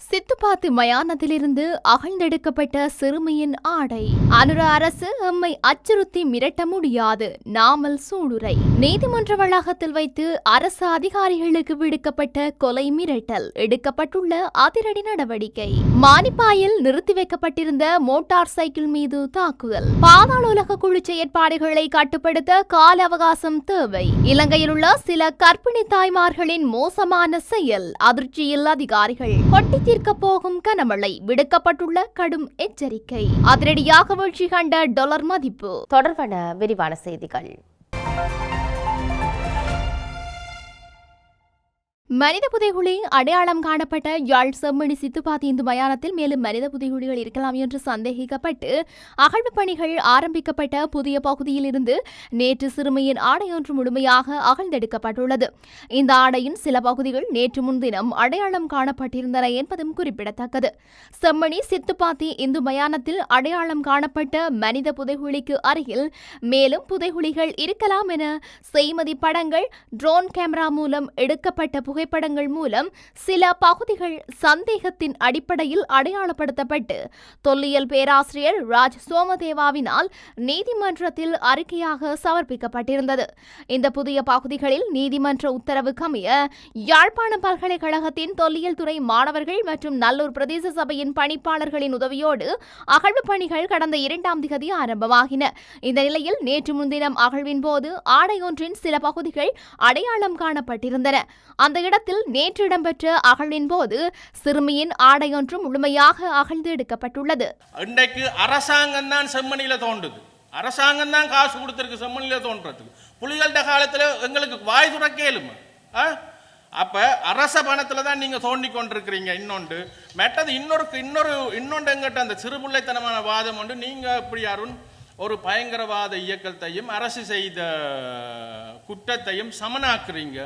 சித்துப்பாத்து மயானத்திலிருந்து அகழ்ந்தெடுக்கப்பட்ட சிறுமியின் ஆடை. அனுர அரசு எம்மை அச்சுறுத்தி மிரட்ட முடியாது. நாமல் சூளுரை நீதிமன்ற வளாகத்தில் வைத்து அரசு அதிகாரிகளுக்கு விடுக்கப்பட்ட கொலை மிரட்டல் எடுக்கப்பட்டுள்ள அதிரடி நடவடிக்கை. மானிப்பாயில் நிறுத்தி வைக்கப்பட்டிருந்த மோட்டார் சைக்கிள் மீது தாக்குதல். பாதாள உலக குழு செயற்பாடுகளை கட்டுப்படுத்த கால அவகாசம் தேவை. இலங்கையில் உள்ள சில கர்ப்பிணி தாய்மார்களின் மோசமான செயல் அதிர்ச்சியில் அதிகாரிகள். கொட்டி காத்திருக்க போகும் கனமழை விடுக்கப்பட்டுள்ள கடும் எச்சரிக்கை. அதிரடியாக வீழ்ச்சி கண்ட டாலர் மதிப்பு. தொடர்பான விரிவான செய்திகள். மனித புதைகுழி அடையாளம் காணப்பட்ட யாழ் செம்மணி சித்துப்பாத்தி இந்து மயானத்தில் மேலும் மனித புதைகுழிகள் இருக்கலாம் என்று சந்தேகிக்கப்பட்டு அகழ்வு பணிகள் ஆரம்பிக்கப்பட்ட புதிய பகுதியிலிருந்து நேற்று சிறுமியின் ஆடையொன்று முழுமையாக அகழ்ந்தெடுக்கப்பட்டுள்ளது. இந்த ஆடையின் சில பகுதிகள் நேற்று முன்தினம் அடையாளம் காணப்பட்டிருந்தன என்பதும் குறிப்பிடத்தக்கது. செம்மணி சித்துப்பாத்தி இந்து மயானத்தில் அடையாளம் காணப்பட்ட மனித புதைகுழிக்கு அருகில் மேலும் புதைகுழிகள் இருக்கலாம் என செய்மதி படங்கள் ட்ரோன் கேமரா மூலம் எடுக்கப்பட்ட புகை புகைப்படங்கள் மூலம் சில பகுதிகள் சந்தேகத்தின் அடிப்படையில் அடையாளப்படுத்தப்பட்டு தொல்லியல் பேராசிரியர் ராஜ் சோமதேவாவினால் நீதிமன்றத்தில் அறிக்கையாக சமர்ப்பிக்கப்பட்டிருந்தது. இந்த புதிய பகுதிகளில் நீதிமன்ற உத்தரவுக்கமைய யாழ்ப்பாணம் பல்கலைக்கழகத்தின் தொல்லியல் துறை மாணவர்கள் மற்றும் நல்லூர் பிரதேச சபையின் பணிப்பாளர்களின் உதவியோடு அகழ்வு பணிகள் கடந்த இரண்டாம் திகதி ஆரம்பமாகின. இந்த நிலையில் நேற்று முன்தினம் அகழ்வின் போது ஆடையொன்றின் சில பகுதிகள் அடையாளம் காணப்பட்டிருந்தன. அந்த இடம் இடத்தில் நேற்று இடம்பெற்ற அகழின் போது சிறுமியின் ஆடையொன்று முழுமையாக அகழ்ந்து எடுக்கப்பட்டுள்ளது. இன்றைக்கு அரசாங்கம் தான் செம்மணியில தோன்றுது. அரசாங்கம் தான் காசு கொடுத்துருக்கு செம்மணியில தோன்றதுக்கு. புலிகள்ட காலத்தில் எங்களுக்கு வாய் துறக்க இயலுமா ஆ? அப்போ அரச பணத்தில் தான் நீங்கள் தோண்டி கொண்டிருக்கிறீங்க. இன்னொன்று மெட்டது இன்னொரு இன்னொரு இன்னொன்று எங்கிட்ட அந்த சிறுபிள்ளைத்தனமான வாதம் ஒன்று நீங்கள் இப்படி அருண் ஒரு பயங்கரவாத இயக்கத்தையும் அரசு செய்த குற்றத்தையும் சமனாக்குறீங்க?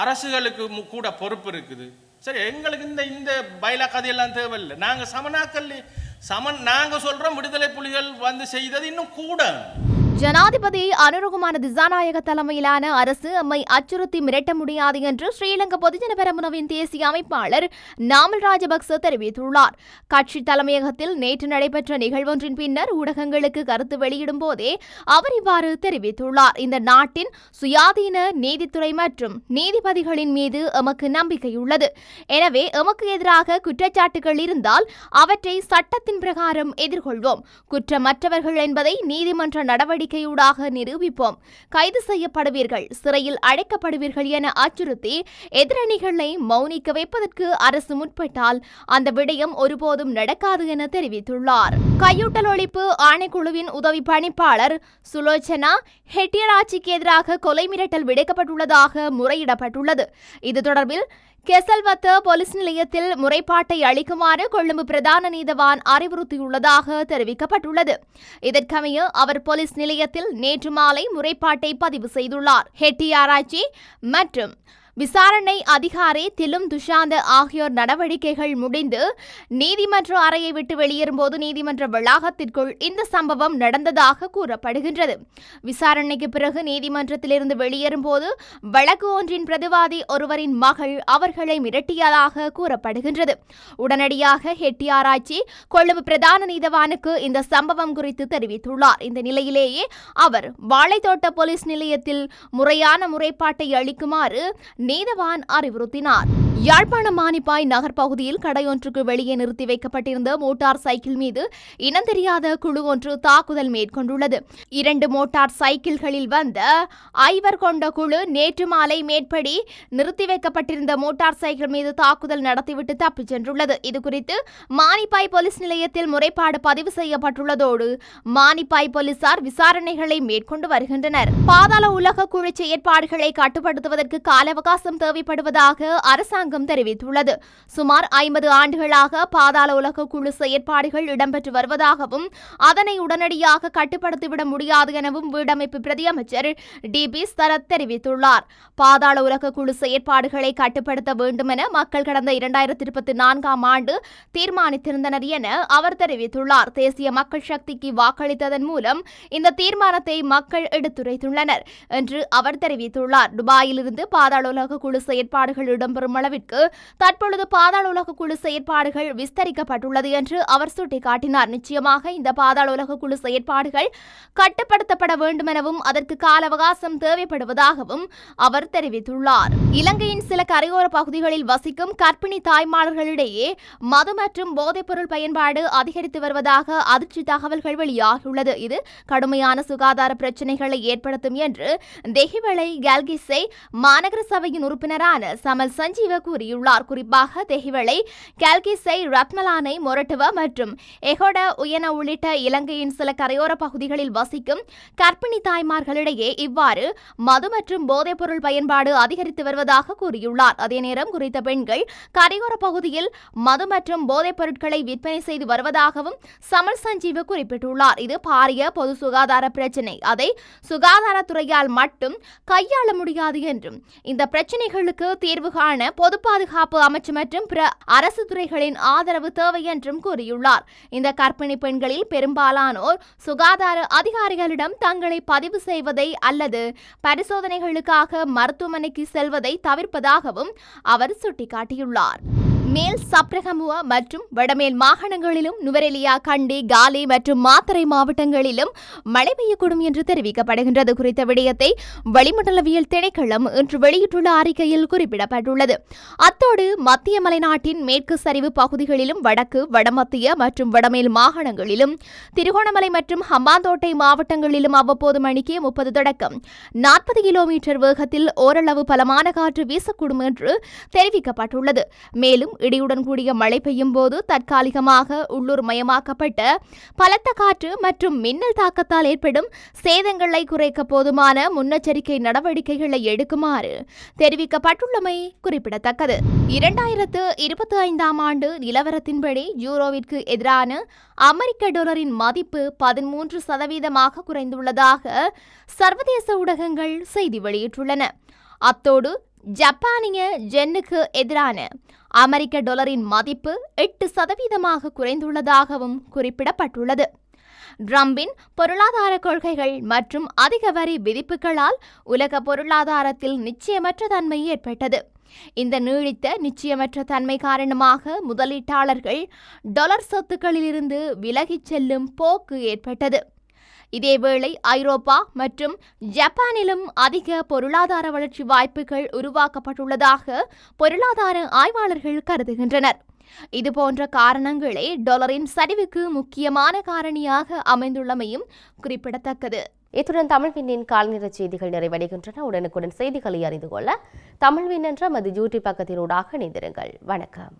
அரசுகளுக்கு கூட பொறுப்பு இருக்குது. சரி எங்களுக்கு இந்த இந்த பயிலா கதையெல்லாம் தேவையில்லை. நாங்கள் சமனாக்கல் சமன் நாங்கள் சொல்கிறோம் விடுதலை புலிகள் வந்து செய்தது இன்னும் கூட. ஜனாதிபதி அனுரகுமார திசாநாயக தலைமையிலான அரசு அம்மை அச்சுறுத்தி மிரட்ட முடியாது என்று ஸ்ரீலங்கா பொதுஜன பெரமுனவின் தேசிய அமைப்பாளர் நாமல் ராஜபக்ச தெரிவித்துள்ளார். கட்சி தலைமையகத்தில் நேற்று நடைபெற்ற நிகழ்வொன்றின் பின்னர் ஊடகங்களுக்கு கருத்து வெளியிடும் போதே அவர் இவ்வாறு தெரிவித்துள்ளார். இந்த நாட்டின் சுயாதீன நீதித்துறை மற்றும் நீதிபதிகளின் மீது எமக்கு நம்பிக்கையுள்ளது. எனவே எமக்கு எதிராக குற்றச்சாட்டுகள் இருந்தால் அவற்றை சட்டத்தின் பிரகாரம் எதிர்கொள்வோம். குற்றமற்றவர்கள் என்பதை நீதிமன்ற நடவடிக்கை நடவடிக்கையூடாக நிரூபிப்போம். கைது செய்யப்படுவீர்கள் சிறையில் அழைக்கப்படுவீர்கள் என அச்சுறுத்தி எதிரணிகளை மௌனிக்க வைப்பதற்கு அரசு முற்பட்டால் அந்த விடயம் ஒருபோதும் நடக்காது என தெரிவித்துள்ளார். கையூட்டல் ஒழிப்பு ஆணைக்குழுவின் உதவி பணிப்பாளர் சுலோச்சனா ஹெட்டியராட்சிக்கு எதிராக கொலை மிரட்டல் விடுக்கப்பட்டுள்ளதாக முறையிடப்பட்டுள்ளது. இது தொடர்பில் கெசல்வத்த போலீஸ் நிலையத்தில் முறைப்பாட்டை அளிக்குமாறு கொழும்பு பிரதான நீதவான் அறிவுறுத்தியுள்ளதாக தெரிவிக்கப்பட்டுள்ளது. இதற்கமைய அவர் போலீஸ் நிலைய நிலையத்தில் நேற்று மாலை முறைப்பாட்டை பதிவு செய்துள்ளார். ஹெட்டி ஆராய்ச்சி மற்றும் விசாரணை அதிகாரி திலும் துஷாந்த ஆகியோர் நடவடிக்கைகள் முடிந்து நீதிமன்ற அறையை விட்டு வெளியேறும்போது நீதிமன்ற வளாகத்திற்குள் இந்த சம்பவம் நடந்ததாக கூறப்படுகின்றது. விசாரணைக்கு பிறகு நீதிமன்றத்திலிருந்து வெளியேறும்போது வழக்கு ஒன்றின் பிரதிவாதி ஒருவரின் மகள் அவர்களை மிரட்டியதாக கூறப்படுகின்றது. உடனடியாக ஹெட்டி ஆராய்ச்சி கொழும்பு பிரதான நீதவானுக்கு இந்த சம்பவம் குறித்து தெரிவித்துள்ளார். இந்த நிலையிலேயே அவர் வாழைத்தோட்ட போலீஸ் நிலையத்தில் முறையான முறைப்பாட்டை அளிக்குமாறு நீதவான் அறிவுறுத்தினார். யாழ்ப்பாணம் மானிப்பாய் நகர் பகுதியில் கடையொன்றுக்கு வெளியே நிறுத்தி வைக்கப்பட்டிருந்த மோட்டார் சைக்கிள் மீது இனம் தெரியாத குழு ஒன்று தாக்குதல் மேற்கொண்டுள்ளது. இரண்டு மோட்டார் சைக்கிள்களில் வந்த ஐவர் கொண்ட குழு நேற்று மாலை மேற்படி நிறுத்தி வைக்கப்பட்டிருந்த மோட்டார் சைக்கிள் மீது தாக்குதல் நடத்திவிட்டு தப்பிச் சென்றுள்ளது. இதுகுறித்து மானிப்பாய் போலீஸ் நிலையத்தில் முறைப்பாடு பதிவு செய்யப்பட்டுள்ளதோடு மானிப்பாய் போலீசார் விசாரணைகளை மேற்கொண்டு வருகின்றனர். பாதாள உலக குழு செயற்பாடுகளை கட்டுப்படுத்துவதற்கு கால அவகாசம் தேவைப்படுவதாக அரசாங்கம் அரசாங்கம் தெரிவித்துள்ளது. சுமார் ஐம்பது ஆண்டுகளாக பாதாள உலக குழு செயற்பாடுகள் இடம்பெற்று வருவதாகவும் அதனை உடனடியாக கட்டுப்படுத்திவிட முடியாது எனவும் வீடமைப்பு பிரதியமைச்சர் டி. பி. சரத் தெரிவித்துள்ளார். பாதாள உலக குழு செயற்பாடுகளை கட்டுப்படுத்த வேண்டும் என மக்கள் கடந்த இரண்டாயிரத்தி இருபத்தி நான்காம் ஆண்டு தீர்மானித்திருந்தனர் என அவர் தெரிவித்துள்ளார். தேசிய மக்கள் சக்திக்கு வாக்களித்ததன் மூலம் இந்த தீர்மானத்தை மக்கள் எடுத்துரைத்துள்ளனர் என்று அவர் தெரிவித்துள்ளார். துபாயிலிருந்து பாதாள உலக குழு செயற்பாடுகள் இடம்பெறும் அளவிற்கு தற்பொழுது பாதாள உலக குழு செயற்பாடுகள் விஸ்தரிக்கப்பட்டுள்ளது என்று அவர் சுட்டிக்காட்டினார். நிச்சயமாக இந்த பாதாள உலக குழு செயற்பாடுகள் கட்டுப்படுத்தப்பட வேண்டும் எனவும் அதற்கு கால அவகாசம் தேவைப்படுவதாகவும் அவர் தெரிவித்துள்ளார். இலங்கையின் சில கரையோர பகுதிகளில் வசிக்கும் கர்ப்பிணி தாய்மார்களிடையே மது மற்றும் போதைப்பொருள் பயன்பாடு அதிகரித்து வருவதாக அதிர்ச்சி தகவல்கள் வெளியாகியுள்ளது. இது கடுமையான சுகாதார பிரச்சினைகளை ஏற்படுத்தும் என்று தெஹிவளை கேல்கிஸை மாநகர சபையின் உறுப்பினரான சமல் சஞ்சீவ கூறியுள்ளார். குறிப்பாக தெஹிவளை கால்கிசை ரத்மலானை மொரட்டுவ மற்றும் எகொட உயன உள்ளிட்ட இலங்கையின் சில கரையோர பகுதிகளில் வசிக்கும் கர்ப்பிணி தாய்மார்களிடையே இவ்வாறு மது மற்றும் போதைப்பொருள் பயன்பாடு அதிகரித்து வருவதாக கூறியுள்ளார். அதே நேரம் குறித்த பெண்கள் கரையோர பகுதியில் மது மற்றும் போதைப் பொருட்களை விற்பனை செய்து வருவதாகவும் சமல் சஞ்சீவ குறிப்பிட்டுள்ளார். இது பாரிய பொது சுகாதார பிரச்சினை. அதை சுகாதாரத்துறையால் மட்டும் கையாள முடியாது என்றும் இந்த பிரச்சினைகளுக்கு தீர்வு காண பொது பாதுகாப்பு அமைச்சு மற்றும் பிற அரசு துறைகளின் ஆதரவு தேவை என்றும் கூறியுள்ளார். இந்த கர்ப்பிணி பெண்களில் பெரும்பாலானோர் சுகாதார அதிகாரிகளிடம் தங்களை பதிவு செய்வதை அல்லது பரிசோதனைகளுக்காக மருத்துவமனைக்கு செல்வதை தவிர்ப்பதாகவும் அவர் சுட்டிக்காட்டியுள்ளார். மேல் சப்ரகமுவா மற்றும் வடமேல் மாகாணங்களிலும் நுவரெலியா கண்டி காலி மற்றும் மாத்தரை மாவட்டங்களிலும் மழை பெய்யக்கூடும் என்று தெரிவிக்கப்படுகின்றது. குறித்த விடயத்தை வளிமண்டலவியல் திணைக்களம் இன்று வெளியிட்டுள்ள அறிக்கையில் குறிப்பிடப்பட்டுள்ளது. அத்தோடு மத்திய மலைநாட்டின் மேற்கு சரிவு பகுதிகளிலும் வடக்கு வடமத்திய மற்றும் வடமேல் மாகாணங்களிலும் திருகோணமலை மற்றும் ஹம்பாந்தோட்டை மாவட்டங்களிலும் அவ்வப்போது மணிக்கு முப்பது தொடக்கம். நாற்பது கிலோமீட்டர் வேகத்தில் ஓரளவு பலமான காற்று வீசக்கூடும் என்று தெரிவிக்கப்பட்டுள்ளது. மேலும் இடியுடன் கூடிய மழை பெய்யும் போது தற்காலிகமாக உள்ளூர் மயமாக்கப்பட்ட பலத்த காற்று மற்றும் மின்னல் தாக்கத்தால் ஏற்படும் சேதங்களை குறைக்க போதுமான முன்னெச்சரிக்கை நடவடிக்கைகளை எடுக்குமாறு தெரிவிக்கப்பட்டுள்ளமை குறிப்பிடத்தக்கது. இரண்டாயிரத்து இருபத்தி ஐந்தாம் ஆண்டு நிலவரத்தின்படி யூரோவிற்கு எதிரான அமெரிக்க டாலரின் மதிப்பு பதிமூன்று சதவீதமாக குறைந்துள்ளதாக சர்வதேச ஊடகங்கள் செய்தி வெளியிட்டுள்ளன. அத்தோடு ஜப்பானிய ஜென்னுக்கு எதிரான அமெரிக்க டாலரின் மதிப்பு எட்டு சதவீதமாக குறைந்துள்ளதாகவும் குறிப்பிடப்பட்டுள்ளது. ட்ரம்பின் பொருளாதார கொள்கைகள் மற்றும் அதிக வரி விதிப்புகளால் உலக பொருளாதாரத்தில் நிச்சயமற்ற தன்மை ஏற்பட்டது. இந்த நீடித்த நிச்சயமற்ற தன்மை காரணமாக முதலீட்டாளர்கள் டாலர் சொத்துக்களிலிருந்து விலகிச் செல்லும் போக்கு ஏற்பட்டது. இதேவேளை ஐரோப்பா மற்றும் ஜப்பானிலும் அதிக பொருளாதார வளர்ச்சி வாய்ப்புகள் உருவாக்கப்பட்டுள்ளதாக பொருளாதார ஆய்வாளர்கள் கருதுகின்றனர். இதுபோன்ற காரணங்களே டாலரின் சரிவுக்கு முக்கியமான காரணியாக அமைந்துள்ளமையும் குறிப்பிடத்தக்கது. இத்துடன் தமிழ்வின்னின் கால்நிற செய்திகள் நிறைவடைகின்றன. உடனுக்குடன் செய்திகளை அறிந்து கொள்ள தமிழ்வின் என்ற மது யூடியூப் பக்கத்தினூடாக இணைந்திருங்கள். வணக்கம்.